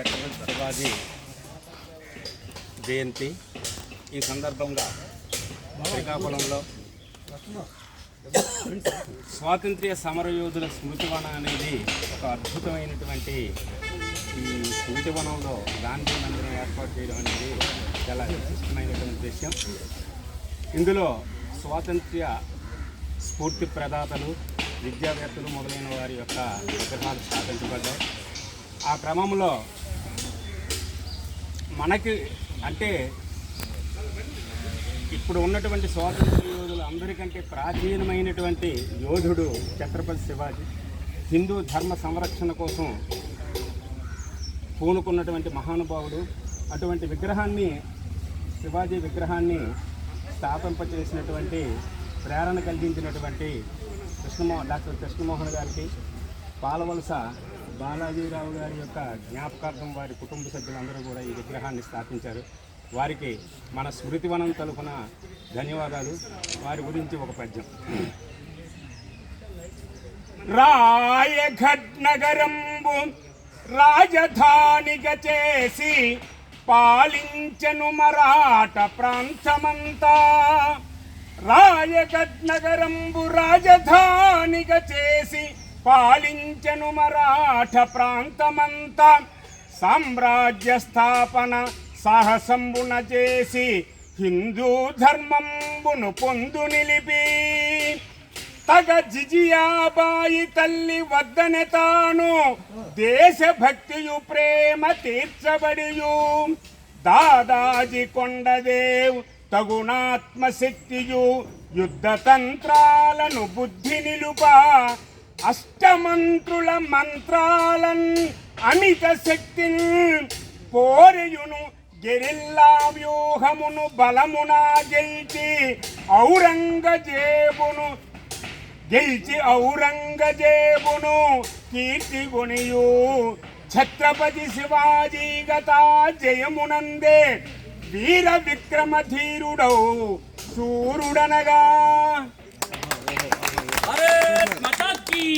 ఛత్రపతి శివాజీ జయంతి. ఈ సందర్భంగా శ్రీకాకుళంలో స్వాతంత్ర్య సమరయోధుల స్మృతివనం అనేది ఒక అద్భుతమైనటువంటి ఈ స్మృతివనంలో గాంధీ మందిరం ఏర్పాటు చేయడం అనేది చాలా విశిష్టమైనటువంటి విషయం ఇందులో స్వాతంత్ర్య స్ఫూర్తి ప్రదాతలు విద్యావేత్తలు మొదలైన వారి యొక్క విగ్రహాలు స్థాపించబడ్డాయి. ఆ క్రమంలో మనకి అంటే ఇప్పుడు ఉన్నటువంటి స్వాతంత్ర యోధులు అందరికంటే ప్రాచీనమైనటువంటి యోధుడు ఛత్రపతి శివాజీ. హిందూ ధర్మ సంరక్షణ కోసం పూనుకున్నటువంటి మహానుభావుడు. అటువంటి విగ్రహాన్ని శివాజీ విగ్రహాన్ని స్థాపింపచేసినటువంటి ప్రేరణ కలిగించినటువంటి కృష్ణమో డాక్టర్ కృష్ణమోహన్ గారికి పాలవలస బాలాజీరావు గారి యొక్క జ్ఞాపకార్థం వారి కుటుంబ సభ్యులందరూ కూడా ఈ విగ్రహాన్ని స్థాపించారు. వారికి మన స్మృతివనం తరఫున ధన్యవాదాలు. వారి గురించి ఒక పద్యం. రాయఘట్ నగరంబు రాజధానిగా చేసి పాలించను మరాఠ ప్రాంతమంతా. రాయఘట్నగరంబు రాజధానిగా చేసి పాలించను మరాఠ ప్రాంతమంతా సామ్రాజ్య స్థాపన సాహసంబున చేసి హిందూ ధర్మంబును పొందు నిలిపి. తగ జిజియాబాయి తల్లి వద్దనే తాను దేశభక్తియు ప్రేమ తీర్చబడియు. దాదాజీ కొండదేవ్ తగుణాత్మశక్తియు యుద్ధ తంత్రాలను బుద్ధి నిలుప. అష్టమంత్రుల మంత్రాలన్ అమిత శక్తిని పోరయును గెరిల్లా వ్యూహమును బలమునా గెలిచి ఔరంగజేబును గెలిచి ఔరంగజేబును కీర్తి గునియు ఛత్రపతి శివాజీ గత జయమునందే వీర విక్రమధీరుడౌ సూరుడనగా